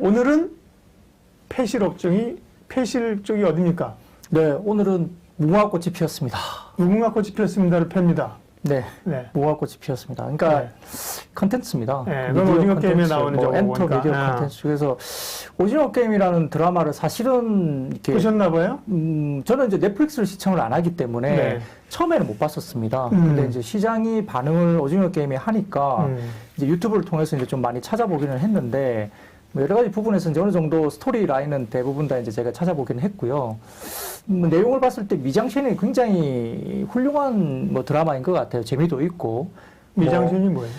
오늘은 폐실 업종이 폐실 쪽이 어딥니까? 네, 오늘은 무궁화꽃이 피었습니다. 무궁화꽃이 피었습니다를 팹니다. 네, 네. 무궁화꽃이 피었습니다. 그러니까 네. 컨텐츠입니다. 네, 그건 오징어 게임에 나오는 뭐 엔터 보니까. 미디어 아. 컨텐츠. 그래서 오징어 게임이라는 드라마를 사실은 이렇게 보셨나 봐요? 음, 저는 이제 넷플릭스를 시청을 안 하기 때문에 네. 처음에는 못 봤었습니다. 음. 근데 이제 시장이 반응을 오징어 게임에 하니까 음. 이제 유튜브를 통해서 이제 좀 많이 찾아보기는 했는데 뭐 여러 가지 부분에서 이제 어느 정도 스토리 라인은 대부분 다 이제 제가 찾아보기는 했고요. 음, 내용을 봤을 때 미장센이 굉장히 훌륭한 뭐 드라마인 것 같아요. 재미도 있고. 뭐, 미장센이 뭐 예요?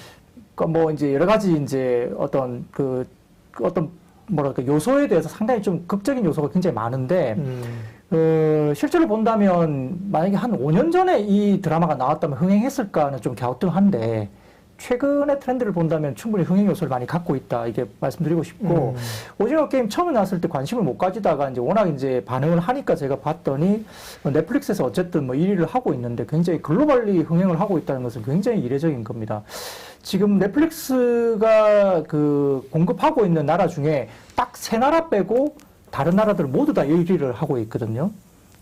그러니까 뭐 이제 여러 가지 이제 어떤 그, 그 어떤 뭐랄까 요소에 대해서 상당히 좀 극적인 요소가 굉장히 많은데 음. 어, 실제로 본다면 만약에 한 5년 전에 이 드라마가 나왔다면 흥행했을까는 좀 갸우뚱한데 최근의 트렌드를 본다면 충분히 흥행 요소를 많이 갖고 있다 이게 말씀드리고 싶고 음. 오징어 게임 처음에 나왔을 때 관심을 못 가지다가 이제 워낙 이제 반응을 하니까 제가 봤더니 어, 넷플릭스에서 어쨌든 뭐 1위를 하고 있는데 굉장히 글로벌리 흥행을 하고 있다는 것은 굉장히 이례적인 겁니다. 지금 넷플릭스가 그 공급하고 있는 나라 중에 딱 세 나라 빼고 다른 나라들 모두 다 1위를 하고 있거든요.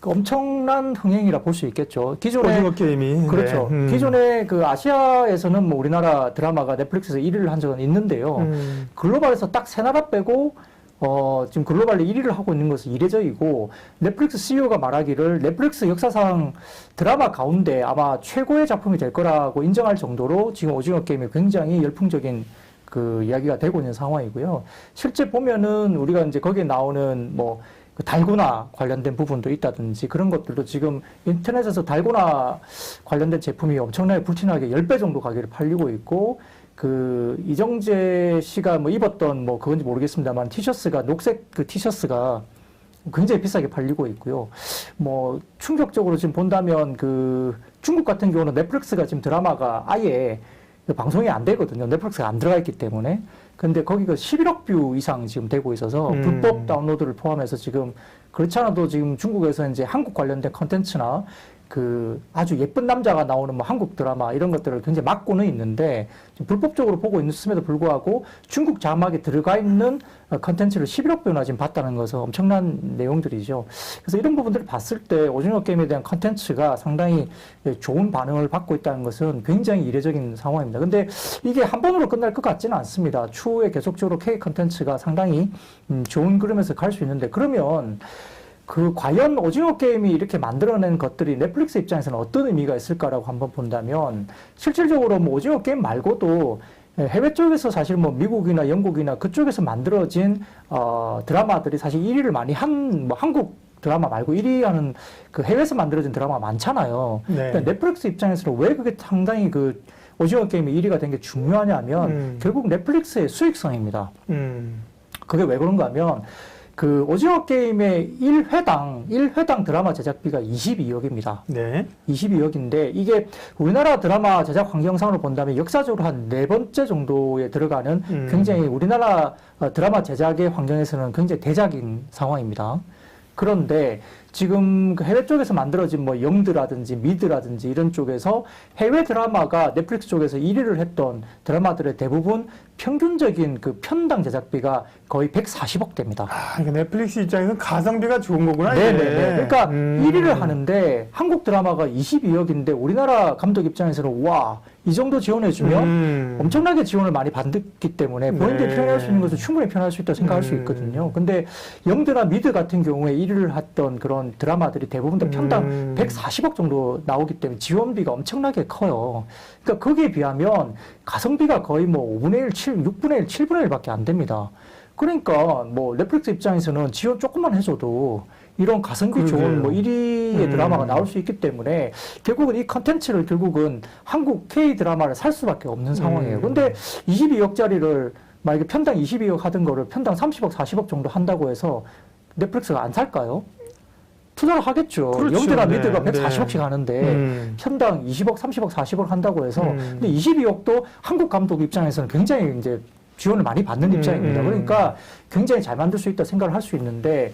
그 엄청난 흥행이라 볼 수 있겠죠. 기존에 오징어 게임이 그렇죠. 네. 음. 기존에 그 아시아에서는 뭐 우리나라 드라마가 넷플릭스에서 1위를 한 적은 있는데요. 음. 글로벌에서 딱 세 나라 빼고 어, 지금 글로벌리 1위를 하고 있는 것은 이례적이고 넷플릭스 CEO가 말하기를 넷플릭스 역사상 드라마 가운데 아마 최고의 작품이 될 거라고 인정할 정도로 지금 오징어 게임이 굉장히 열풍적인 그 이야기가 되고 있는 상황이고요. 실제 보면은 우리가 이제 거기에 나오는 뭐그 달고나 관련된 부분도 있다든지 그런 것들도 지금 인터넷에서 달고나 관련된 제품이 엄청나게 불티나게 10배 정도 가격에 팔리고 있고 그 이정재 씨가 뭐 입었던 뭐 그건지 모르겠습니다만 티셔츠가 녹색 그 티셔츠가 굉장히 비싸게 팔리고 있고요. 뭐 충격적으로 지금 본다면 그 중국 같은 경우는 넷플릭스가 지금 드라마가 아예 그 방송이 안 되거든요. 넷플릭스가 안 들어가 있기 때문에. 근데 거기가 11억 뷰 이상 지금 되고 있어서 음. 불법 다운로드를 포함해서 지금 그렇지 않아도 지금 중국에서 이제 한국 관련된 컨텐츠나 그 아주 예쁜 남자가 나오는 뭐 한국 드라마 이런 것들을 굉장히 막고는 있는데 불법적으로 보고 있음에도 불구하고 중국 자막에 들어가 있는 어, 컨텐츠를 11억 뷰나 지금 봤다는 것은 엄청난 내용들이죠. 그래서 이런 부분들을 봤을 때 오징어 게임에 대한 컨텐츠가 상당히 예, 좋은 반응을 받고 있다는 것은 굉장히 이례적인 상황입니다. 근데 이게 한 번으로 끝날 것 같지는 않습니다. 추후에 계속적으로 K 컨텐츠가 상당히 음, 좋은 그림에서 갈 수 있는데 그러면 그 과연 오징어 게임이 이렇게 만들어낸 것들이 넷플릭스 입장에서는 어떤 의미가 있을까라고 한번 본다면 실질적으로 뭐 오징어 게임 말고도 해외 쪽에서 사실 뭐 미국이나 영국이나 그쪽에서 만들어진 어 드라마들이 사실 1위를 많이 한 뭐 한국 드라마 말고 1위 하는 그 해외에서 만들어진 드라마가 많잖아요. 네. 그러니까 넷플릭스 입장에서는 왜 그게 상당히 그 오징어 게임이 1위가 된 게 중요하냐면 음. 결국 넷플릭스의 수익성입니다. 음. 그게 왜 그런가 하면 그 오징어 게임의 1회당 1회당 드라마 제작비가 22억입니다. 네. 22억인데 이게 우리나라 드라마 제작 환경상으로 본다면 역사적으로 한 네 번째 정도에 들어가는 음. 굉장히 우리나라 어, 드라마 제작의 환경에서는 굉장히 대작인 상황입니다. 그런데 지금 그 해외 쪽에서 만들어진 뭐 영드라든지 미드라든지 이런 쪽에서 해외 드라마가 넷플릭스 쪽에서 1위를 했던 드라마들의 대부분 평균적인 그 편당 제작비가 거의 140억 대입니다. 아, 그러니까 넷플릭스 입장에서는 가성비가 좋은 거구나. 이게. 네네네. 그러니까 음. 1위를 하는데 한국 드라마가 22억인데 우리나라 감독 입장에서는 와, 이 정도 지원해주면 음. 엄청나게 지원을 많이 받기 때문에 본인들이 네. 표현할 수 있는 것을 충분히 표현할 수 있다고 생각할 수 음. 있거든요. 근데 영드나 미드 같은 경우에 1위를 했던 그런 드라마들이 대부분 다 편당 음. 140억 정도 나오기 때문에 지원비가 엄청나게 커요. 그러니까 거기에 비하면 가성비가 거의 뭐 5분의 1, 7, 6분의 1, 7분의 1밖에 안 됩니다. 그러니까 뭐 넷플릭스 입장에서는 지원 조금만 해줘도 이런 가성비 그러게요. 좋은 뭐 1위의 음. 드라마가 나올 수 있기 때문에 결국은 이 컨텐츠를 결국은 한국 K 드라마를 살 수밖에 없는 상황이에요. 음. 근데 22억짜리를 만약에 편당 22억 하던 거를 편당 30억, 40억 정도 한다고 해서 넷플릭스가 안 살까요? 투자를 하겠죠. 그렇죠. 영대나 네. 미드가 네. 140억씩 하는데 음. 편당 20억, 30억, 40억 한다고 해서 음. 근데 22억도 한국 감독 입장에서는 굉장히 이제 지원을 많이 받는 음, 입장입니다. 음. 그러니까 굉장히 잘 만들 수 있다 생각을 할 수 있는데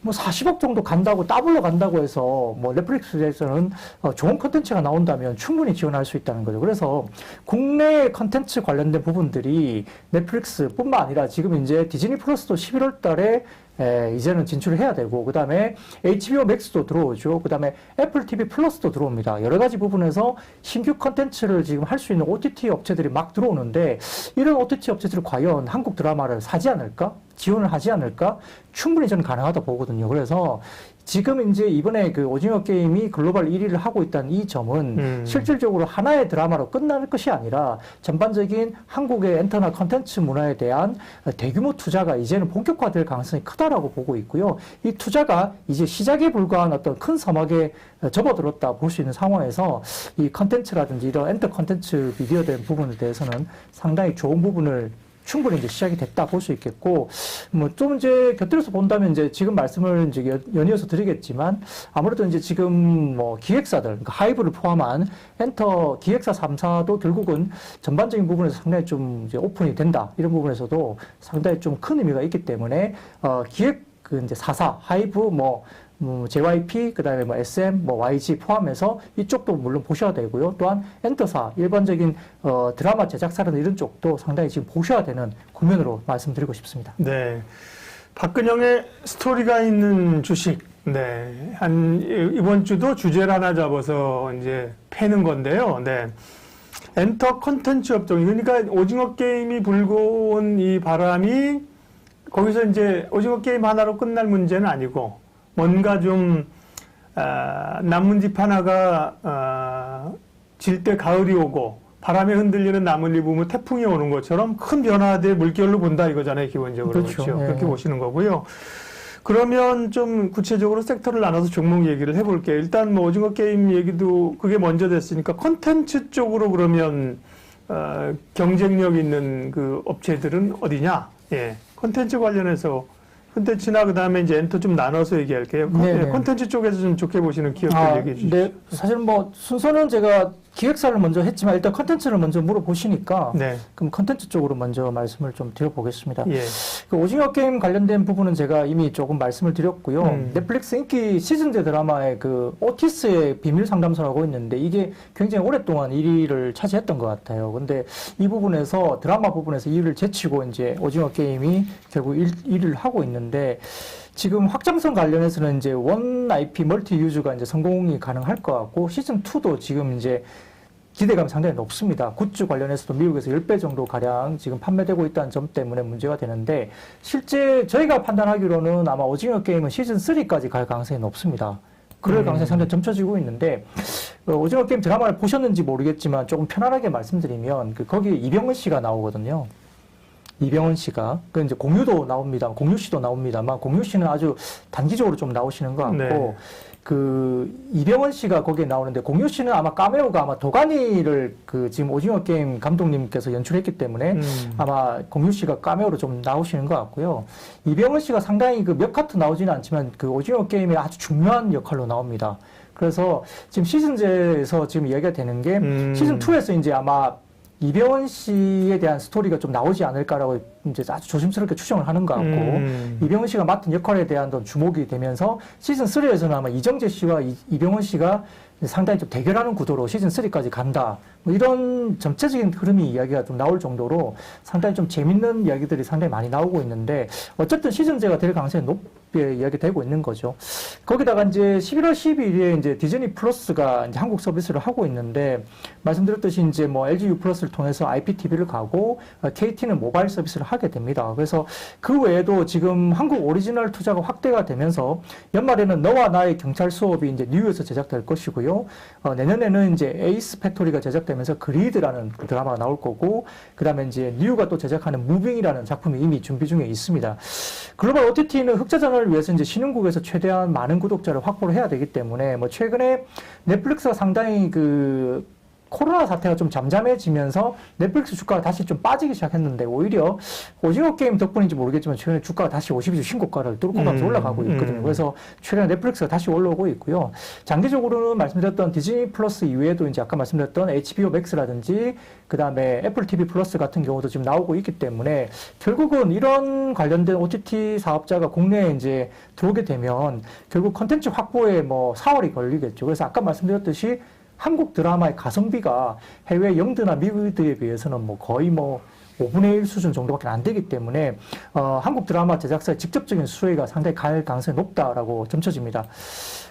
뭐 40억 정도 간다고 더블로 간다고 해서 뭐 넷플릭스에서는 어, 좋은 컨텐츠가 나온다면 충분히 지원할 수 있다는 거죠. 그래서 국내 컨텐츠 관련된 부분들이 넷플릭스뿐만 아니라 지금 이제 디즈니 플러스도 11월 달에 에, 이제는 진출을 해야 되고 그 다음에 HBO 맥스도 들어오죠. 그 다음에 애플 TV 플러스도 들어옵니다. 여러 가지 부분에서 신규 컨텐츠를 지금 할 수 있는 OTT 업체들이 막 들어오는데 이런 OTT 업체들이 과연 한국 드라마를 사지 않을까? 지원을 하지 않을까? 충분히 저는 가능하다 보거든요. 그래서 지금 이제 이번에 그 오징어 게임이 글로벌 1위를 하고 있다는 이 점은 음. 실질적으로 하나의 드라마로 끝날 것이 아니라 전반적인 한국의 엔터나 컨텐츠 문화에 대한 대규모 투자가 이제는 본격화될 가능성이 크다라고 보고 있고요. 이 투자가 이제 시작에 불과한 어떤 큰 서막에 접어들었다 볼 수 있는 상황에서 이 컨텐츠라든지 이런 엔터 컨텐츠 미디어 된 부분에 대해서는 상당히 좋은 부분을 충분히 이제 시작이 됐다 볼 수 있겠고, 뭐 좀 이제 곁들여서 본다면 이제 지금 말씀을 이제 연- 연이어서 드리겠지만 아무래도 이제 지금 뭐 기획사들, 그러니까 하이브를 포함한 엔터 기획사 3사도 결국은 전반적인 부분에서 상당히 좀 이제 오픈이 된다. 이런 부분에서도 상당히 좀 큰 의미가 있기 때문에, 어, 기획 그 이제 4사, 하이브 뭐 뭐 JYP 그 다음에 뭐 SM 뭐 YG 포함해서 이쪽도 물론 보셔야 되고요. 또한 엔터사 일반적인 어 드라마 제작사라는 이런 쪽도 상당히 지금 보셔야 되는 국면으로 말씀드리고 싶습니다. 네. 박근영의 스토리가 있는 주식. 네. 한, 이번 주도 주제를 하나 잡아서 이제 패는 건데요. 네. 엔터 컨텐츠 업종. 그러니까 오징어 게임이 불고 온 이 바람이 거기서 이제 오징어 게임 하나로 끝날 문제는 아니고 뭔가 좀, 아, 나뭇잎 하나가, 아, 질 때 가을이 오고 바람에 흔들리는 나뭇잎 보면 태풍이 오는 것처럼 큰 변화될 물결로 본다 이거잖아요, 기본적으로. 그렇죠. 그렇죠. 예. 그렇게 보시는 거고요. 그러면 좀 구체적으로 섹터를 나눠서 종목 얘기를 해볼게요. 일단 뭐 오징어 게임 얘기도 그게 먼저 됐으니까 컨텐츠 쪽으로 그러면 어, 경쟁력 있는 그 업체들은 어디냐? 예, 컨텐츠 관련해서 컨텐츠나 그 다음에 이제 엔터 좀 나눠서 얘기할게요. 컨- 네네. 예, 컨텐츠 쪽에서 좀 좋게 보시는 기업들 아, 얘기해 주시죠. 네, 사실 뭐 순서는 제가 기획사를 먼저 했지만 일단 컨텐츠를 먼저 물어보시니까 네, 그럼 컨텐츠 쪽으로 먼저 말씀을 좀 드려보겠습니다. 예, 그 오징어 게임 관련된 부분은 제가 이미 조금 말씀을 드렸고요. 음. 넷플릭스 인기 시즌제 드라마의 그 오티스의 비밀 상담소라고 있는데 이게 굉장히 오랫동안 1위를 차지했던 것 같아요. 근데 이 부분에서 드라마 부분에서 2위를 제치고 이제 오징어 게임이 결국 1, 1위를 하고 있는데 지금 확장성 관련해서는 이제 원 IP 멀티 유즈가 이제 성공이 가능할 것 같고 시즌 2도 지금 이제 기대감이 상당히 높습니다. 굿즈 관련해서도 미국에서 10배 정도 가량 지금 판매되고 있다는 점 때문에 문제가 되는데 실제 저희가 판단하기로는 아마 오징어 게임은 시즌 3까지 갈 가능성이 높습니다. 그럴 음. 가능성이 상당히 점쳐지고 있는데 어, 오징어 게임 드라마를 보셨는지 모르겠지만 조금 편안하게 말씀드리면 그 거기에 이병헌 씨가 나오거든요. 이병헌 씨가 그 이제 공유도 나옵니다. 공유 씨도 나옵니다만 공유 씨는 아주 단기적으로 좀 나오시는 것 같고 네. 그 이병헌 씨가 거기에 나오는데 공유 씨는 아마 카메오가 아마 도가니를 그 지금 오징어 게임 감독님께서 연출했기 때문에 음, 아마 공유 씨가 카메오로 좀 나오시는 것 같고요. 이병헌 씨가 상당히 그 몇 카트 나오지는 않지만 그 오징어 게임에 아주 중요한 역할로 나옵니다. 그래서 지금 시즌제에서 지금 이야기가 되는 게 음. 시즌 2에서 이제 아마 이병헌 씨에 대한 스토리가 좀 나오지 않을까라고 이제 아주 조심스럽게 추정을 하는 것 같고 음. 이병헌 씨가 맡은 역할에 대한 좀 주목이 되면서 시즌 3에서는 아마 이정재 씨와 이, 이병헌 씨가 상당히 좀 대결하는 구도로 시즌 3까지 간다. 뭐 이런 전체적인 흐름이 이야기가 좀 나올 정도로 상당히 좀 재밌는 이야기들이 상당히 많이 나오고 있는데 어쨌든 시즌제가 될 가능성이 높 게 이야기되고 있는 거죠. 거기다가 이제 11월 12일에 이제 디즈니 플러스가 이제 한국 서비스를 하고 있는데 말씀드렸듯이 이제 뭐 LG U 플러스를 통해서 IPTV를 가고 KT는 모바일 서비스를 하게 됩니다. 그래서 그 외에도 지금 한국 오리지널 투자가 확대가 되면서 연말에는 너와 나의 경찰 수업이 이제 뉴에서 제작될 것이고요. 어, 내년에는 이제 에이스 팩토리가 제작되면서 그리드라는 그 드라마가 나올 거고, 그 다음에 이제 뉴가 또 제작하는 무빙이라는 작품이 이미 준비 중에 있습니다. 글로벌 OTT는 흑자전을 위해서 이제 신흥국에서 최대한 많은 구독자를 확보를 해야 되기 때문에 뭐 최근에 넷플릭스가 상당히 그 코로나 사태가 좀 잠잠해지면서 넷플릭스 주가가 다시 좀 빠지기 시작했는데 오히려 오징어 게임 덕분인지 모르겠지만 최근에 주가가 다시 52주 신고가를 뚫고 가면서 음, 올라가고 있거든요. 음. 그래서 최근에 넷플릭스가 다시 올라오고 있고요. 장기적으로는 말씀드렸던 디즈니 플러스 이외에도 이제 아까 말씀드렸던 HBO 맥스라든지 그다음에 애플 TV 플러스 같은 경우도 지금 나오고 있기 때문에 결국은 이런 관련된 OTT 사업자가 국내에 이제 들어오게 되면 결국 컨텐츠 확보에 뭐 4월이 걸리겠죠. 그래서 아까 말씀드렸듯이 한국 드라마의 가성비가 해외 영드나 미드에 비해서는 뭐 거의 뭐 5분의 1 수준 정도밖에 안 되기 때문에 어, 한국 드라마 제작사의 직접적인 수혜가 상당히 갈 가능성이 높다라고 점쳐집니다.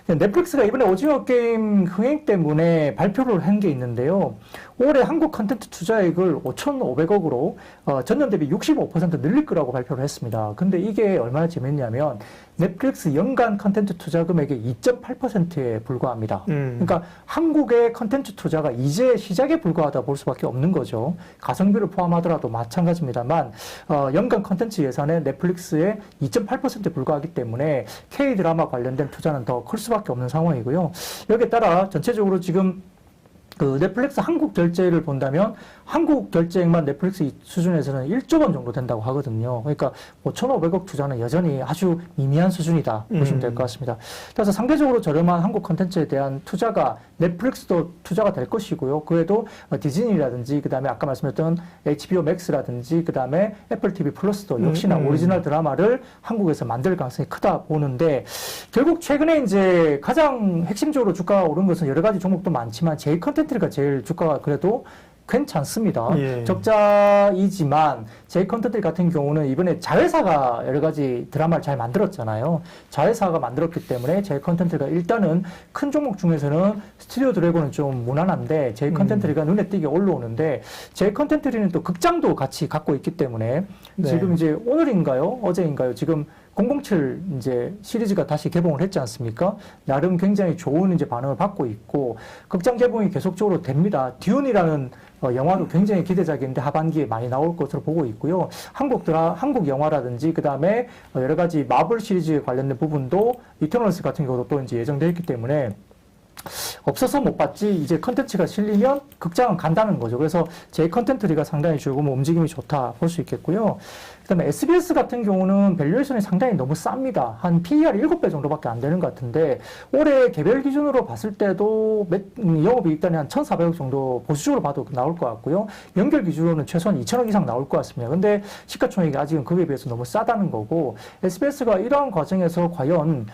넷플릭스가 이번에 오징어 게임 흥행 때문에 발표를 한 게 있는데요. 올해 한국 컨텐츠 투자액을 5,500억으로 어, 전년 대비 65% 늘릴 거라고 발표를 했습니다. 근데 이게 얼마나 재밌냐면 넷플릭스 연간 컨텐츠 투자 금액의 2.8%에 불과합니다. 음. 그러니까 한국의 컨텐츠 투자가 이제 시작에 불과하다 볼 수밖에 없는 거죠. 가성비를 포함하더라도 마찬가지입니다만 어, 연간 컨텐츠 예산에 넷플릭스의 2.8%에 불과하기 때문에 K 드라마 관련된 투자는 더 클 수밖에 없는 상황이고요. 여기에 따라 전체적으로 지금 그 넷플릭스 한국 결제를 본다면 한국 결제액만 넷플릭스 이 수준에서는 1조 원 정도 된다고 하거든요. 그러니까 5,500억 투자는 여전히 아주 미미한 수준이다 보시면 음. 될것 같습니다. 따라서 상대적으로 저렴한 한국 컨텐츠에 대한 투자가 넷플릭스도 투자가 될 것이고요. 그에도 어, 디즈니라든지 그다음에 아까 말씀드렸던 HBO 맥스라든지 그다음에 애플 TV 플러스도 역시나 음, 음. 오리지널 드라마를 한국에서 만들 가능성이 크다 보는데 결국 최근에 이제 가장 핵심적으로 주가가 오른 것은 여러 가지 종목도 많지만 제일 컨텐츠 가 제일 주가가 그래도 괜찮습니다. 예. 적자이지만 제이 컨텐츠 같은 경우는 이번에 자회사가 여러 가지 드라마를 잘 만들었잖아요. 자회사가 만들었기 때문에 제이 컨텐츠가 일단은 큰 종목 중에서는 스튜디오 드래곤은 좀 무난한데 제이 음. 컨텐츠가 눈에 띄게 올라오는데 제이 컨텐츠는 또 극장도 같이 갖고 있기 때문에 네. 지금 이제 오늘인가요? 어제인가요? 지금 007 이제 시리즈가 다시 개봉을 했지 않습니까? 나름 굉장히 좋은 이제 반응을 받고 있고 극장 개봉이 계속적으로 됩니다. 듀운이라는 어, 영화도 굉장히 기대작인데 하반기에 많이 나올 것으로 보고 있고요. 한국 드라 한국 영화라든지 그 다음에 여러 가지 마블 시리즈에 관련된 부분도 이터널스 같은 경우도 또 이제 예정되어 있기 때문에 없어서 못 봤지 이제 컨텐츠가 실리면 극장은 간다는 거죠. 그래서 제 컨텐츠가 상당히 조금 움직임이 좋다 볼 수 있겠고요. 그다음에 SBS 같은 경우는 밸류에이션이 상당히 너무 쌉니다. 한 PER 7배 정도밖에 안 되는 것 같은데 올해 개별 기준으로 봤을 때도 몇- 음, 영업이익단이 한 1,400억 정도 보수적으로 봐도 나올 것 같고요. 연결 기준으로는 최소한 2천억 이상 나올 것 같습니다. 근데 시가총액이 아직은 그에 비해서 너무 싸다는 거고 SBS가 이러한 과정에서 과연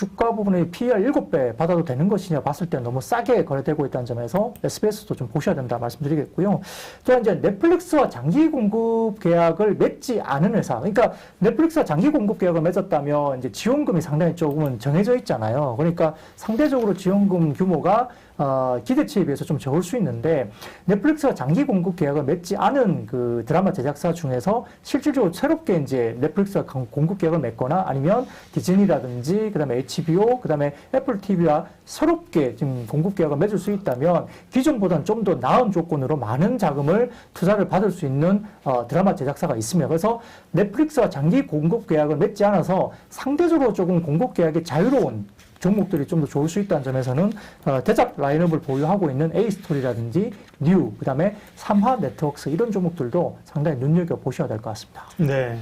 주가 부분의 PER 7배 받아도 되는 것이냐 봤을 때 너무 싸게 거래되고 있다는 점에서 SBS도 좀 보셔야 된다 말씀드리겠고요. 또한 이제 넷플릭스와 장기 공급 계약을 맺지 않은 회사. 그러니까 넷플릭스와 장기 공급 계약을 맺었다면 이제 지원금이 상당히 조금은 정해져 있잖아요. 그러니까 상대적으로 지원금 규모가 어, 기대치에 비해서 좀 적을 수 있는데 넷플릭스가 장기 공급 계약을 맺지 않은 그 드라마 제작사 중에서 실질적으로 새롭게 이제 넷플릭스가 공- 공급 계약을 맺거나 아니면 디즈니라든지 그다음에 HBO 그다음에 애플 TV와 새롭게 지금 공급 계약을 맺을 수 있다면 기존보다는 좀 더 나은 조건으로 많은 자금을 투자를 받을 수 있는 어, 드라마 제작사가 있습니다. 그래서 넷플릭스와 장기 공급 계약을 맺지 않아서 상대적으로 조금 공급 계약이 자유로운 종목들이 좀 더 좋을 수 있다는 점에서는 어, 대작 라인업을 보유하고 있는 A-스토리라든지 뉴, 그 다음에 삼화 네트워크스 이런 종목들도 상당히 눈여겨보셔야 될 것 같습니다. 네.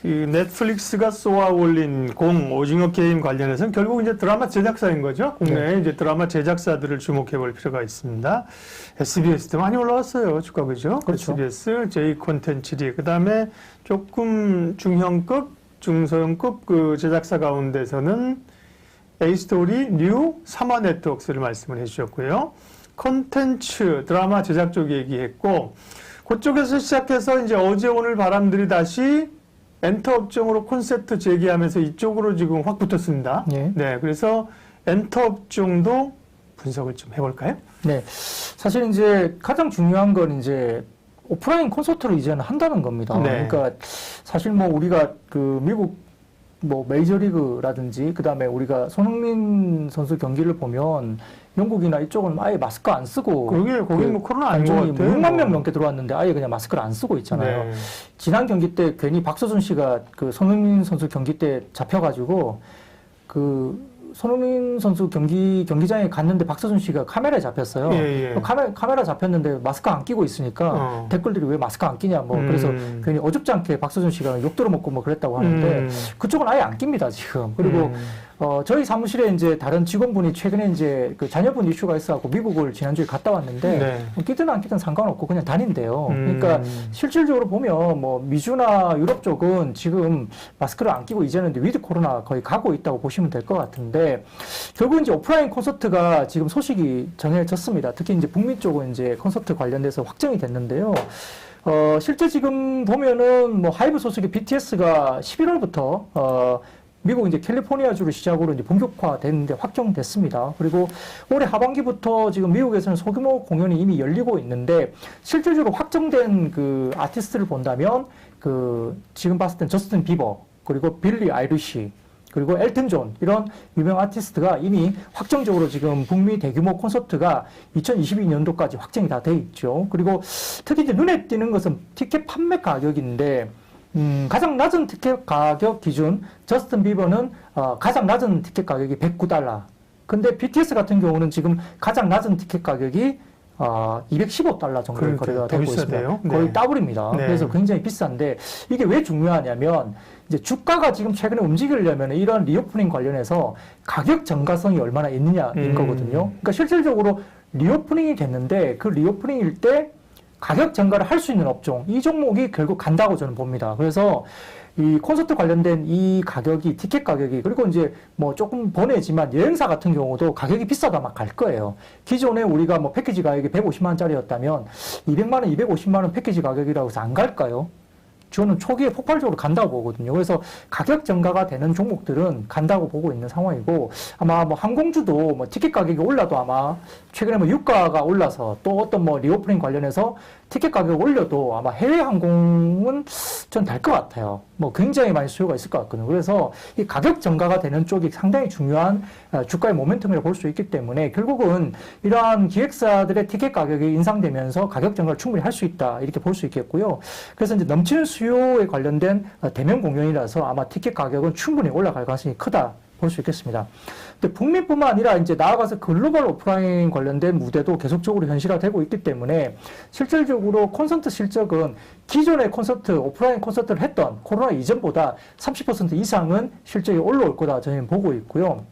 그 넷플릭스가 쏘아 올린 공 오징어 게임 관련해서는 결국 이제 드라마 제작사인 거죠. 국내에 이제 드라마 제작사들을 주목해 볼 필요가 있습니다. SBS도 많이 올라왔어요. 주가 그죠? 그렇죠. SBS, J 콘텐츠리 그 다음에 조금 중형급, 중소형급 그 제작사 가운데서는 A-스토리, 뉴, 삼화 네트워크스를 말씀을 해주셨고요. 콘텐츠, 드라마 제작 쪽 얘기했고, 그쪽에서 시작해서 이제 어제 오늘 바람들이 다시 엔터 업종으로 콘셉트 제기하면서 이쪽으로 지금 확 붙었습니다. 예. 네, 그래서 엔터 업종도 분석을 좀 해볼까요? 네. 사실 이제 가장 중요한 건 이제 오프라인 콘서트를 이제는 한다는 겁니다. 네. 그러니까 사실 뭐 우리가 그 미국 뭐 메이저리그라든지 그다음에 우리가 손흥민 선수 경기를 보면 영국이나 이쪽은 아예 마스크 안 쓰고 거기, 거기 그뭐 코로나 아닌 것 관중이 같아요. 6만 명 뭐. 넘게 들어왔는데 아예 그냥 마스크를 안 쓰고 있잖아요. 네. 지난 경기 때 괜히 박서준 씨가 그 손흥민 선수 경기 때 잡혀가지고 그 손흥민 선수 경기 경기장에 갔는데 박서준 씨가 카메라에 잡혔어요. 예, 예. 카메라 카메라 잡혔는데 마스크 안 끼고 있으니까 어. 댓글들이 왜 마스크 안 끼냐 뭐 그래서 음. 괜히 어줍지 않게 박서준 씨가 욕 들어먹고 뭐 그랬다고 하는데 음. 그쪽은 아예 안 낍니다 지금. 그리고 음. 어, 저희 사무실에 이제 다른 직원분이 최근에 이제 그 자녀분 이슈가 있어갖고 미국을 지난주에 갔다 왔는데 네. 뭐 끼든 안 끼든 상관없고 그냥 다닌대요. 음. 그러니까 실질적으로 보면 뭐 미주나 유럽 쪽은 지금 마스크를 안 끼고 이제는 이제 위드 코로나 거의 가고 있다고 보시면 될 것 같은데 결국 이제 오프라인 콘서트가 지금 소식이 정해졌습니다. 특히 이제 북미 쪽은 이제 콘서트 관련돼서 확정이 됐는데요. 어, 실제 지금 보면은 뭐 하이브 소속의 BTS가 11월부터 어, 미국 이제 캘리포니아주를 시작으로 이제 본격화됐는데 확정됐습니다. 그리고 올해 하반기부터 지금 미국에서는 소규모 공연이 이미 열리고 있는데 실질적으로 확정된 그 아티스트를 본다면 그 지금 봤을 땐 저스틴 비버 그리고 빌리 아이리시 그리고 엘튼 존 이런 유명 아티스트가 이미 확정적으로 지금 북미 대규모 콘서트가 2022년도까지 확정이 다 돼 있죠. 그리고 특히 이제 눈에 띄는 것은 티켓 판매 가격인데 음, 가장 낮은 티켓 가격 기준 저스틴 비버는 어, 가장 낮은 티켓 가격이 109달러. 근데 BTS 같은 경우는 지금 가장 낮은 티켓 가격이 어, 215달러 정도 그러니까요. 거래가 더 되고. 있습니다. 거의 네. 더블입니다. 네. 그래서 굉장히 비싼데 이게 왜 중요하냐면 이제 주가가 지금 최근에 움직이려면 이런 리오프닝 관련해서 가격 전가성이 얼마나 있느냐인 음. 거거든요. 그러니까 실질적으로 리오프닝이 됐는데 그 리오프닝일 때 가격 전가를 할 수 있는 업종 이 종목이 결국 간다고 저는 봅니다. 그래서 이 콘서트 관련된 이 가격이 티켓 가격이 그리고 이제 뭐 조금 번외지만 여행사 같은 경우도 가격이 비싸다 막 갈 거예요. 기존에 우리가 뭐 패키지 가격이 150만 원짜리였다면 200만 원, 250만 원 패키지 가격이라고 해서 안 갈까요? 저는 초기에 폭발적으로 간다고 보거든요. 그래서 가격 증가가 되는 종목들은 간다고 보고 있는 상황이고 아마 뭐 항공주도 뭐 티켓 가격이 올라도 아마 최근에 뭐 유가가 올라서 또 어떤 뭐 리오프닝 관련해서 티켓 가격 올려도 아마 해외 항공은 전될것 같아요. 뭐 굉장히 많이 수요가 있을 것 같거든요. 그래서 이 가격 증가가 되는 쪽이 상당히 중요한 어, 주가의 모멘텀이라고 볼 수 있기 때문에 결국은 이러한 기획사들의 티켓 가격이 인상되면서 가격 증가를 충분히 할 수 있다 이렇게 볼 수 있겠고요. 그래서 이제 넘치는 수요에 관련된 어, 대면 공연이라서 아마 티켓 가격은 충분히 올라갈 가능성이 크다 볼 수 있겠습니다. 근데 북미뿐만 아니라 이제 나아가서 글로벌 오프라인 관련된 무대도 계속적으로 현실화되고 있기 때문에 실질적으로 콘서트 실적은 기존의 콘서트, 오프라인 콘서트를 했던 코로나 이전보다 30% 이상은 실적이 올라올 거다 저희는 보고 있고요.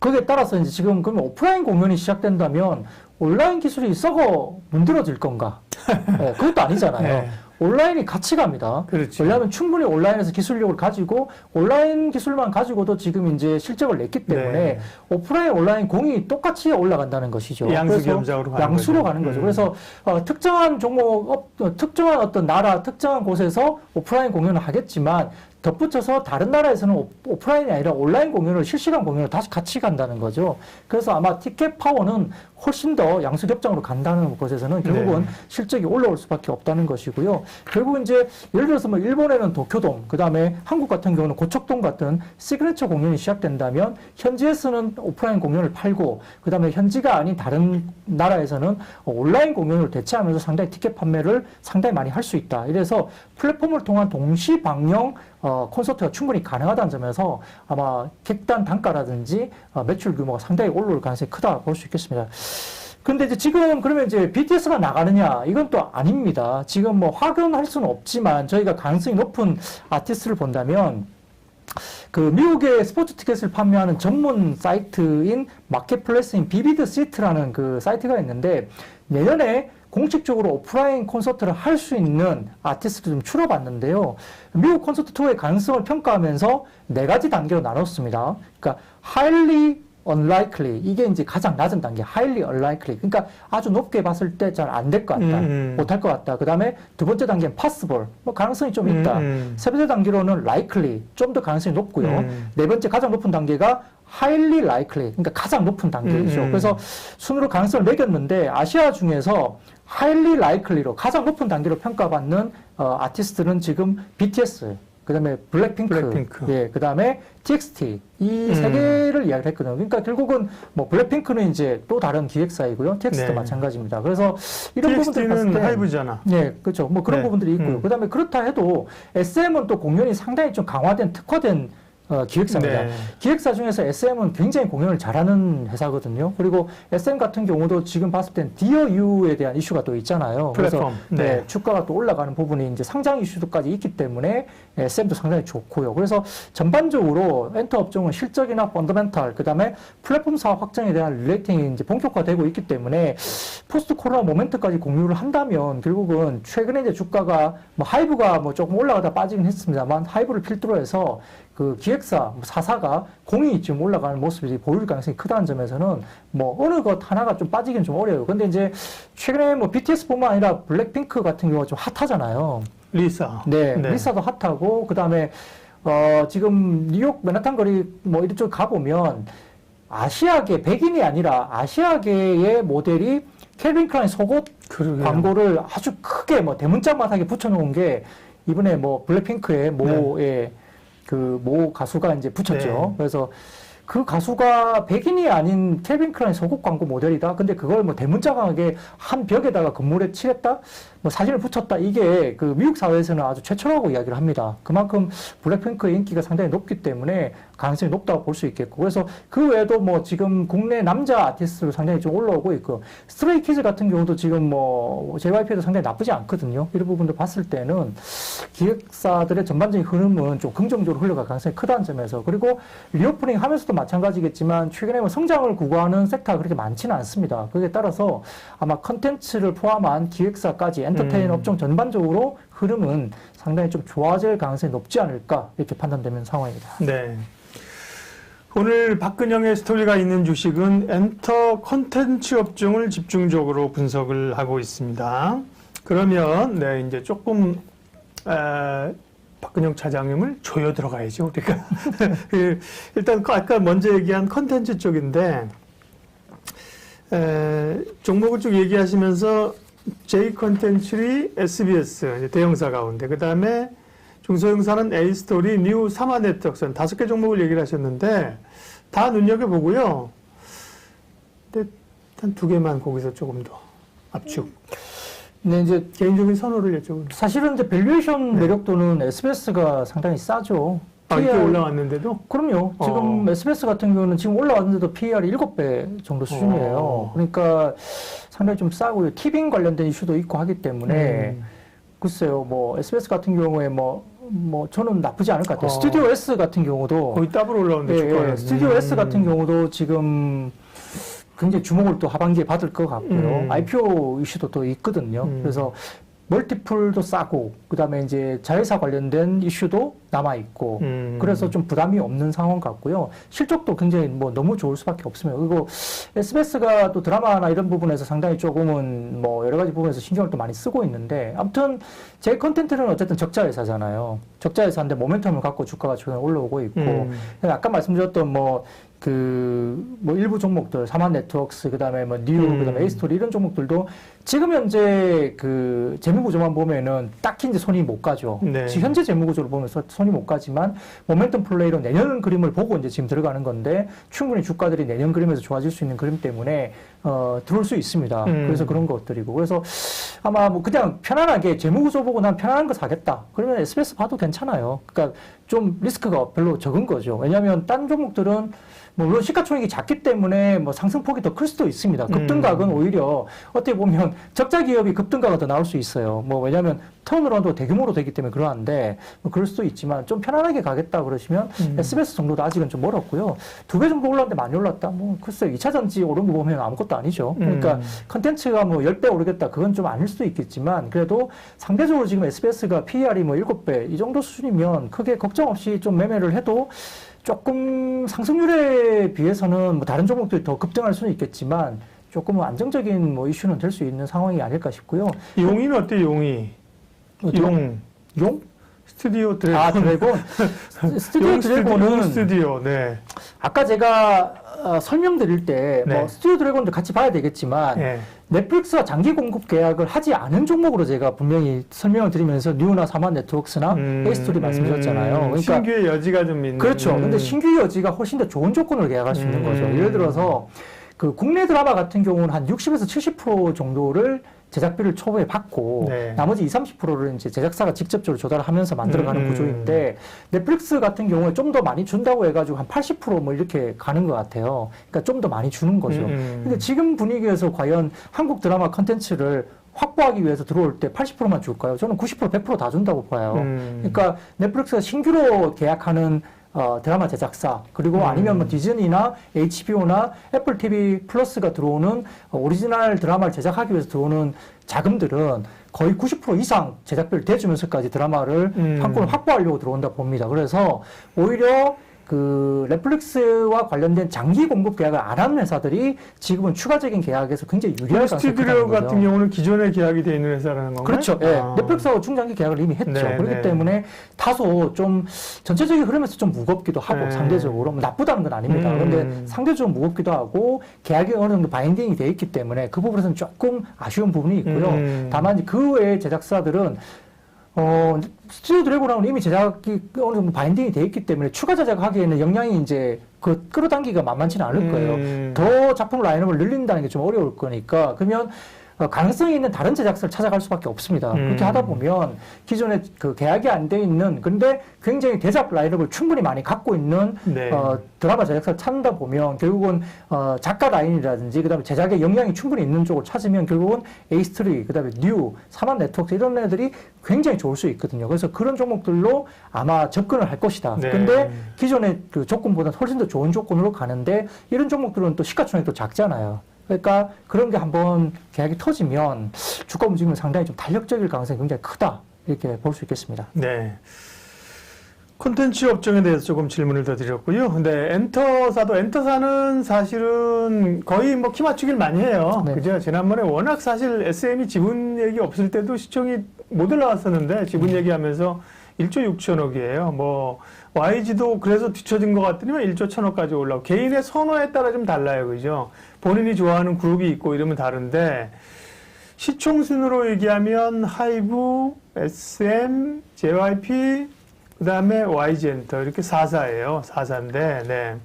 거기에 따라서 이제 지금 그러면 오프라인 공연이 시작된다면 온라인 기술이 썩어 문드러질 건가? 네, 그것도 아니잖아요. 네. 온라인이 같이 갑니다. 그렇죠. 왜냐하면 충분히 온라인에서 기술력을 가지고 온라인 기술만 가지고도 지금 이제 실적을 냈기 때문에 네. 오프라인 온라인 공이 똑같이 올라간다는 것이죠. 양수겸작으로 그래서 가는 양수로 거죠. 가는 거죠. 음. 그래서 어, 특정한 종목, 업, 어, 특정한 어떤 나라, 특정한 곳에서 오프라인 공연을 하겠지만 덧붙여서 다른 나라에서는 오- 오프라인이 아니라 온라인 공연을 실시간 공연을 다시 같이 간다는 거죠. 그래서 아마 티켓 파워는 훨씬 더 양수 겹장으로 간다는 것에서는 결국은 네. 실적이 올라올 수밖에 없다는 것이고요. 결국 이제 예를 들어서 뭐 일본에는 도쿄돔, 그 다음에 한국 같은 경우는 고척돔 같은 시그니처 공연이 시작된다면 현지에서는 오프라인 공연을 팔고 그 다음에 현지가 아닌 다른 나라에서는 온라인 공연을 대체하면서 상당히 티켓 판매를 상당히 많이 할 수 있다. 이래서 플랫폼을 통한 동시 방영 어, 콘서트가 충분히 가능하다는 점에서 아마 객단 단가라든지 어, 매출 규모가 상당히 올라올 가능성이 크다 볼 수 있겠습니다. 근데 이제 지금 그러면 이제 BTS가 나가느냐 이건 또 아닙니다. 지금 뭐 확연할 수는 없지만 저희가 가능성이 높은 아티스트를 본다면 그 미국의 스포츠 티켓을 판매하는 전문 사이트인 마켓플레이스인 비비드 시트라는 그 사이트가 있는데 내년에 공식적으로 오프라인 콘서트를 할 수 있는 아티스트를 좀 추려봤는데요. 미국 콘서트 투어의 가능성을 평가하면서 네 가지 단계로 나눴습니다. 그러니까 highly unlikely. 이게 이제 가장 낮은 단계 highly unlikely. 그러니까 아주 높게 봤을 때 잘 안 될 것 같다. 음. 못할 것 같다. 그 다음에 두 번째 단계는 possible. 뭐 가능성이 좀 있다. 음. 세 번째 단계로는 likely. 좀 더 가능성이 높고요. 음. 네 번째 가장 높은 단계가 highly likely. 그러니까 가장 높은 단계이죠. 음, 음. 그래서 순으로 가능성을 매겼는데 아시아 중에서 highly likely로 가장 높은 단계로 평가받는 어, 아티스트는 지금 BTS 그다음에 블랙핑크, 블랙핑크. 예, 그다음에 TXT 이세 음. 개를 이야기를 했거든요. 그러니까 결국은 뭐 블랙핑크는 이제 또 다른 기획사이고요. TXT도 네. 마찬가지입니다. 그래서 이런 부분들 봤을 TXT는 때 하이브잖아. 네, 그렇죠. 뭐 그런 네. 부분들이 있고요. 음. 그다음에 그렇다 해도 SM은 또 공연이 상당히 좀 강화된 특화된 어, 기획사입니다. 네. 기획사 중에서 SM은 굉장히 공연을 잘하는 회사거든요. 그리고 SM 같은 경우도 지금 봤을 땐 디어 유에 대한 이슈가 또 있잖아요. 플랫폼. 그래서 네, 네. 주가가 또 올라가는 부분이 이제 상장 이슈도까지 있기 때문에 SM도 상당히 좋고요. 그래서 전반적으로 엔터 업종은 실적이나 펀더멘탈, 그다음에 플랫폼 사업 확장에 대한 릴레이팅이 이제 본격화되고 있기 때문에 포스트 코로나 모멘트까지 공유를 한다면 결국은 최근에 이제 주가가 뭐 하이브가 뭐 조금 올라가다 빠지긴 했습니다만 하이브를 필두로 해서 그 기획사 뭐 사사가 공이 좀 올라가는 모습이 보일 가능성이 크다는 점에서는 뭐 어느 것 하나가 좀 빠지긴 좀 어려워요. 근데 이제 최근에 뭐 BTS뿐만 아니라 블랙핑크 같은 경우가 좀 핫하잖아요. 리사. 네, 리사도 핫하고 그다음에 어 지금 뉴욕 맨하탄 거리 뭐 이쪽 가 보면 아시아계 백인이 아니라 아시아계의 모델이 켈빈 클라인 속옷 그러게요. 광고를 아주 크게 뭐 대문짝만하게 붙여놓은 게 이번에 뭐 블랙핑크의 모의 그 모 가수가 이제 붙였죠. 네. 그래서 그 가수가 백인이 아닌 켈빈 클라인 속옷 광고 모델이다. 근데 그걸 뭐 대문짝하게 한 벽에다가 건물에 칠했다. 뭐 사진을 붙였다. 이게 그 미국 사회에서는 아주 최초라고 이야기를 합니다. 그만큼 블랙핑크의 인기가 상당히 높기 때문에 가능성이 높다고 볼 수 있겠고. 그래서 그 외에도 뭐 지금 국내 남자 아티스트로 상당히 좀 올라오고 있고. 스트레이 키즈 같은 경우도 지금 뭐 JYP도 상당히 나쁘지 않거든요. 이런 부분도 봤을 때는 기획사들의 전반적인 흐름은 좀 긍정적으로 흘러갈 가능성이 크다는 점에서 그리고 리오프닝 하면서도 마찬가지겠지만 최근에 뭐 성장을 구가하는 섹터가 그렇게 많지는 않습니다. 그에 따라서 아마 컨텐츠를 포함한 기획사까지 엔터테인 음. 업종 전반적으로 흐름은 상당히 좀 좋아질 가능성이 높지 않을까 이렇게 판단되는 상황입니다. 네. 오늘 박근영의 스토리가 있는 주식은 엔터 컨텐츠 업종을 집중적으로 분석을 하고 있습니다. 그러면 네 이제 조금 에, 박근영 차장님을 조여 들어가야죠 우리가 그, 일단 그 아까 먼저 얘기한 컨텐츠 쪽인데 에, 종목을 쭉 얘기하시면서 J 컨텐츠리 SBS 대형사 가운데 그 다음에 중소형사는 A스토리, 뉴 사마 네트워크선 다섯 개 종목을 얘기를 하셨는데 다 눈여겨보고요. 근데 한 두 개만 거기서 조금 더 압축. 근데 이제 개인적인 선호를 여쭤보면. 사실은 이제 밸류에이션 네. 매력도는 SBS가 상당히 싸죠. 아, 이렇게 올라왔는데도? 그럼요. 지금 어. SBS 같은 경우는 지금 올라왔는데도 PER이 7배 정도 수준이에요. 어. 그러니까 상당히 좀 싸고요. 티빙 관련된 이슈도 있고 하기 때문에 음. 글쎄요. 뭐 SBS 같은 경우에 뭐, 뭐 저는 나쁘지 않을 것 같아요. 어. 스튜디오 S 같은 경우도 거의 더블 올라오는데 예. 예, 스튜디오 음. S 같은 경우도 지금 굉장히 주목을 또 하반기에 받을 것 같고요. 음. IPO 이슈도 또 있거든요. 음. 그래서 멀티플도 싸고 그다음에 이제 자회사 관련된 이슈도 남아 있고 음. 그래서 좀 부담이 없는 상황 같고요. 실적도 굉장히 뭐 너무 좋을 수밖에 없습니다. 그리고 SBS가 또 드라마나 이런 부분에서 상당히 조금은 뭐 여러 가지 부분에서 신경을 또 많이 쓰고 있는데 아무튼 제 컨텐츠는 어쨌든 적자 회사잖아요. 적자 회사인데 모멘텀을 갖고 주가가 최근에 올라오고 있고 음. 아까 말씀드렸던 뭐 그, 뭐, 일부 종목들, 사만 네트워크스, 그 다음에 뭐, 뉴, 음. 그 다음에 에이스토리 이런 종목들도 지금 현재 그 재무구조만 보면은 딱히 이제 손이 못 가죠. 네. 지금 현재 재무구조를 보면 서 손이 못 가지만 모멘텀 플레이로 내년 그림을 보고 이제 지금 들어가는 건데 충분히 주가들이 내년 그림에서 좋아질 수 있는 그림 때문에 어, 들어올 수 있습니다. 음. 그래서 그런 것들이고. 그래서 아마 뭐 그냥 편안하게 재무구조 보고 난 편안한 거 사겠다. 그러면 SBS 봐도 괜찮아요. 그러니까 좀 리스크가 별로 적은 거죠. 왜냐하면 딴 종목들은 뭐 물론 시가총액이 작기 때문에 뭐 상승폭이 더 클 수도 있습니다. 급등각은 음. 오히려 어떻게 보면 적자 기업이 급등가가 더 나올 수 있어요. 뭐 왜냐하면 턴으로도 대규모로 되기 때문에 그러한데 뭐 그럴 수도 있지만 좀 편안하게 가겠다 그러시면 음. SBS 정도도 아직은 좀 멀었고요. 두 배 정도 올랐는데 많이 올랐다. 뭐 글쎄 2차 전지 오른 거 보면 아무것도 아니죠. 그러니까 음. 컨텐츠가 뭐 10배 오르겠다. 그건 좀 아닐 수도 있겠지만 그래도 상대적으로 지금 SBS가 PER이 뭐 7배 이 정도 수준이면 크게 걱정 없이 좀 매매를 해도 조금 상승률에 비해서는 뭐 다른 종목들이 더 급등할 수는 있겠지만 조금 안정적인 뭐 이슈는 될 수 있는 상황이 아닐까 싶고요. 용이는 어때, 용이? 용. 용? 스튜디오 드래곤. 아, 드래곤. 스튜디오 드래곤은 스튜디오, 네. 아까 제가 어, 설명드릴 때 네. 뭐 스튜디오 드래곤도 같이 봐야 되겠지만 예. 넷플릭스와 장기 공급 계약을 하지 않은 종목으로 제가 분명히 설명을 드리면서 뉴나 사만 네트워크스나 음, 에이스토리 말씀드렸잖아요. 음, 그러니까 신규의 여지가 좀 있는. 그렇죠. 음. 근데 신규 여지가 훨씬 더 좋은 조건으로 계약할 수 있는 음. 거죠. 예를 들어서 그 국내 드라마 같은 경우는 한 60에서 70% 정도를 제작비를 초부에 받고 네. 나머지 20, 30%를 이제 제작사가 직접적으로 조달하면서 만들어가는 음, 음. 구조인데 넷플릭스 같은 경우에 좀 더 많이 준다고 해가지고 한 80%뭐 이렇게 가는 것 같아요. 그러니까 좀 더 많이 주는 거죠. 음, 음. 근데 지금 분위기에서 과연 한국 드라마 컨텐츠를 확보하기 위해서 들어올 때 80%만 줄까요? 저는 90% 100%다 준다고 봐요. 음. 그러니까 넷플릭스가 신규로 계약하는 어, 드라마 제작사 그리고 음. 아니면 뭐 디즈니나 HBO나 애플 TV 플러스가 들어오는 어, 오리지널 드라마를 제작하기 위해서 들어오는 자금들은 거의 90% 이상 제작비를 대주면서까지 드라마를 음. 판권을 확보하려고 들어온다 봅니다. 그래서 오히려 그 넷플릭스와 관련된 장기 공급 계약을 안 하는 회사들이 지금은 추가적인 계약에서 굉장히 유리할 가능성이 크다는 거죠. 같은 경우는 기존에 계약이 돼 있는 회사라는 건가요? 그렇죠. 예. 아. 넷플릭스하고 중장기 계약을 이미 했죠. 네, 그렇기 네. 때문에 다소 좀 전체적인 흐름에서 좀 무겁기도 하고 네. 상대적으로 뭐 나쁘다는 건 아닙니다. 음. 그런데 상대적으로 무겁기도 하고 계약이 어느 정도 바인딩이 돼 있기 때문에 그 부분에서는 조금 아쉬운 부분이 있고요. 음. 다만 그 외의 제작사들은 어, 스튜디오 드래곤하고는 이미 제작이 어느 정도 바인딩이 돼 있기 때문에 추가 제작하기에는 영향이 이제 그 끌어당기기가 만만치는 않을 거예요. 음. 더 작품 라인업을 늘린다는 게 좀 어려울 거니까 그러면 어, 가능성이 있는 다른 제작사를 찾아갈 수밖에 없습니다. 음. 그렇게 하다 보면 기존에 그 계약이 안 돼 있는 근데 굉장히 대작 라인업을 충분히 많이 갖고 있는 네. 어, 드라마 제작사를 찾다 보면 결국은 어, 작가 라인이라든지 그다음에 제작에 영향이 충분히 있는 쪽을 찾으면 결국은 에이스트리 그다음에 뉴, 사만 네트워크 이런 애들이 굉장히 좋을 수 있거든요. 그래서 그런 종목들로 아마 접근을 할 것이다. 네. 근데 기존의 그 조건보다 훨씬 더 좋은 조건으로 가는데 이런 종목들은 또 시가총액도 작잖아요. 그러니까 그런 게 한번 계약이 터지면 주가 움직임은 상당히 좀 탄력적일 가능성이 굉장히 크다. 이렇게 볼 수 있겠습니다. 네. 콘텐츠 업종에 대해서 조금 질문을 더 드렸고요. 근데 엔터사도 엔터사는 사실은 거의 뭐 키 맞추기를 많이 해요. 네. 그죠? 지난번에 워낙 사실 SM이 지분 얘기 없을 때도 시청이 못 올라왔었는데 지분 음. 얘기하면서 1조 6천억이에요. 뭐 YG도 그래서 뒤처진 것 같더니만 1조 1천억까지 올라오고 개인의 선호에 따라 좀 달라요. 그죠? 본인이 좋아하는 그룹이 있고 이러면 다른데 시총순으로 얘기하면 하이브, SM, JYP, 그 다음에 YG엔터 이렇게 4사예요. 4사인데, 네.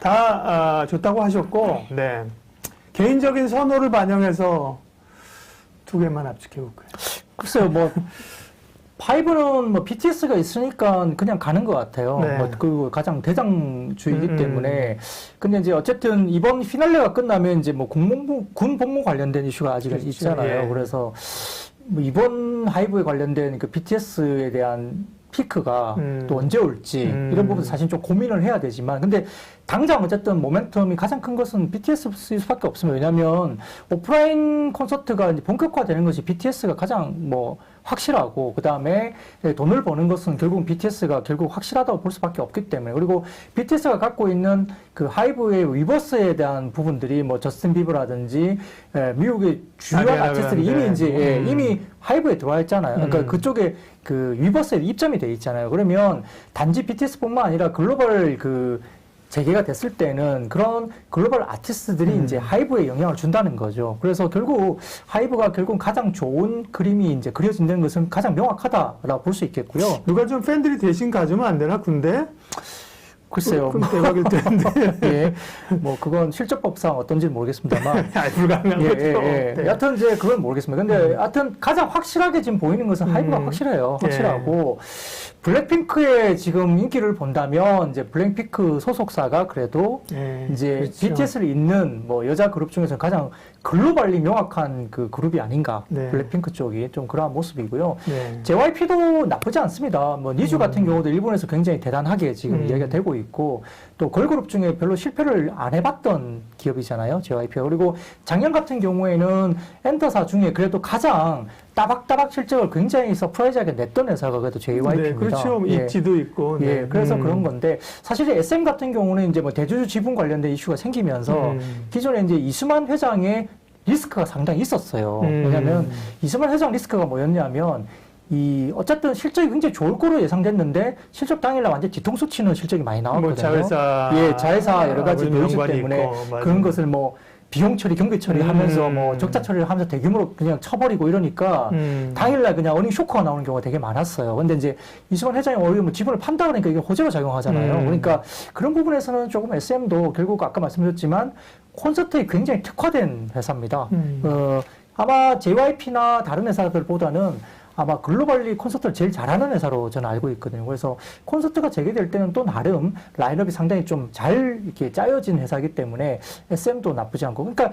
다 아, 좋다고 하셨고, 네. 개인적인 선호를 반영해서 두 개만 압축해 볼까요? 글쎄요, 뭐 파이브는 뭐 BTS가 있으니까 그냥 가는 것 같아요. 네. 뭐 그리고 가장 대장주이기 음, 음. 때문에. 근데 이제 어쨌든 이번 피날레가 끝나면 이제 뭐 군복무 군 복무 관련된 이슈가 아직 그렇죠. 있잖아요. 예. 그래서 뭐 이번 하이브에 관련된 그 BTS에 대한 피크가 음. 또 언제 올지 음. 이런 부분 사실 좀 고민을 해야 되지만 근데 당장 어쨌든 모멘텀이 가장 큰 것은 BTS일 수밖에 없습니다. 왜냐하면 오프라인 콘서트가 본격화되는 것이 BTS가 가장 뭐 확실하고 그 다음에 돈을 버는 것은 결국 BTS가 결국 확실하다고 볼 수밖에 없기 때문에 그리고 BTS가 갖고 있는 그 하이브의 위버스에 대한 부분들이 뭐 저스틴 비버라든지 에, 미국의 주요한 아티스트들이. 이미 이제 예, 음. 이미 하이브에 들어와 있잖아요. 그러니까 음. 그쪽에 그 위버스에 입점이 돼 있잖아요. 그러면 단지 BTS뿐만 아니라 글로벌 그 재개가 됐을 때는 그런 글로벌 아티스트들이 음. 이제 하이브에 영향을 준다는 거죠. 그래서 결국 하이브가 결국 가장 좋은 그림이 이제 그려진다는 것은 가장 명확하다라고 볼 수 있겠고요. 누가 좀 팬들이 대신 가주면 안 되나, 군대? 글쎄요. 그럼 대박일 텐데. 예. 뭐 그건 실적법상 어떤지 는 모르겠습니다만 아니, 불가능한 예, 거죠. 예, 예. 네. 여하튼 이제 그건 모르겠습니다. 근데 하여튼 가장 확실하게 지금 보이는 것은 하이브가 음. 확실해요. 예. 확실하고 블랙핑크의 지금 인기를 본다면 이제 블랙핑크 소속사가 그래도 예, 이제 그렇죠. BTS를 잇는 뭐 여자 그룹 중에서 가장 글로벌리 명확한 그 그룹이 아닌가 네. 블랙핑크 쪽이 좀 그러한 모습이고요. 네. JYP도 나쁘지 않습니다. 뭐 니주 음. 같은 경우도 일본에서 굉장히 대단하게 지금 음. 이야기가 되고 있고 또 걸그룹 중에 별로 실패를 안 해봤던 기업이잖아요. JYP가 그리고 작년 같은 경우에는 엔터사 중에 그래도 가장 따박따박 실적을 굉장히 서프라이즈하게 냈던 회사가 그래도 JYP입니다. 네, 그렇죠. 예. 입지도 있고. 네. 예, 그래서 음. 그런 건데 사실 SM 같은 경우는 이제 뭐 대주주 지분 관련된 이슈가 생기면서 음. 기존에 이제 이수만 회장의 리스크가 상당히 있었어요. 음. 왜냐하면 이수만 회장 리스크가 뭐였냐면 이 어쨌든 실적이 굉장히 좋을 거로 예상됐는데 실적 당일날 완전 뒤통수 치는 실적이 많이 나왔거든요. 뭐 자회사, 예, 자회사 여러 가지 노이즈 때문에 있고. 그런 것을 뭐 비용 처리, 경비 처리하면서 음. 뭐 적자 처리를 하면서 대규모로 그냥 쳐버리고 이러니까 음. 당일날 그냥 어닝 쇼크가 나오는 경우가 되게 많았어요. 근데 이제 이수만 회장이 오히려 뭐 지분을 판다 그러니까 이게 호재로 작용하잖아요. 음. 그러니까 그런 부분에서는 조금 SM도 결국 아까 말씀드렸지만 콘서트에 굉장히 특화된 회사입니다. 음. 어, 아마 JYP나 다른 회사들보다는 아마 글로벌리 콘서트를 제일 잘하는 회사로 저는 알고 있거든요. 그래서 콘서트가 재개될 때는 또 나름 라인업이 상당히 좀 잘 이렇게 짜여진 회사이기 때문에 SM도 나쁘지 않고. 그러니까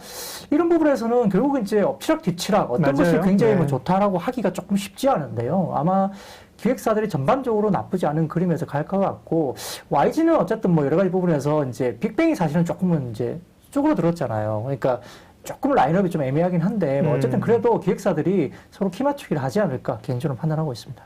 이런 부분에서는 결국은 이제 엎치락 뒤치락 어떤 맞아요. 것이 굉장히 뭐 네. 좋다라고 하기가 조금 쉽지 않은데요. 아마 기획사들이 전반적으로 나쁘지 않은 그림에서 갈 것 같고 YG는 어쨌든 뭐 여러 가지 부분에서 이제 빅뱅이 사실은 조금은 이제 쪽으로 들었잖아요. 그러니까 조금 라인업이 좀 애매하긴 한데 뭐 어쨌든 음. 그래도 기획사들이 서로 키 맞추기를 하지 않을까 개인적으로 판단하고 있습니다.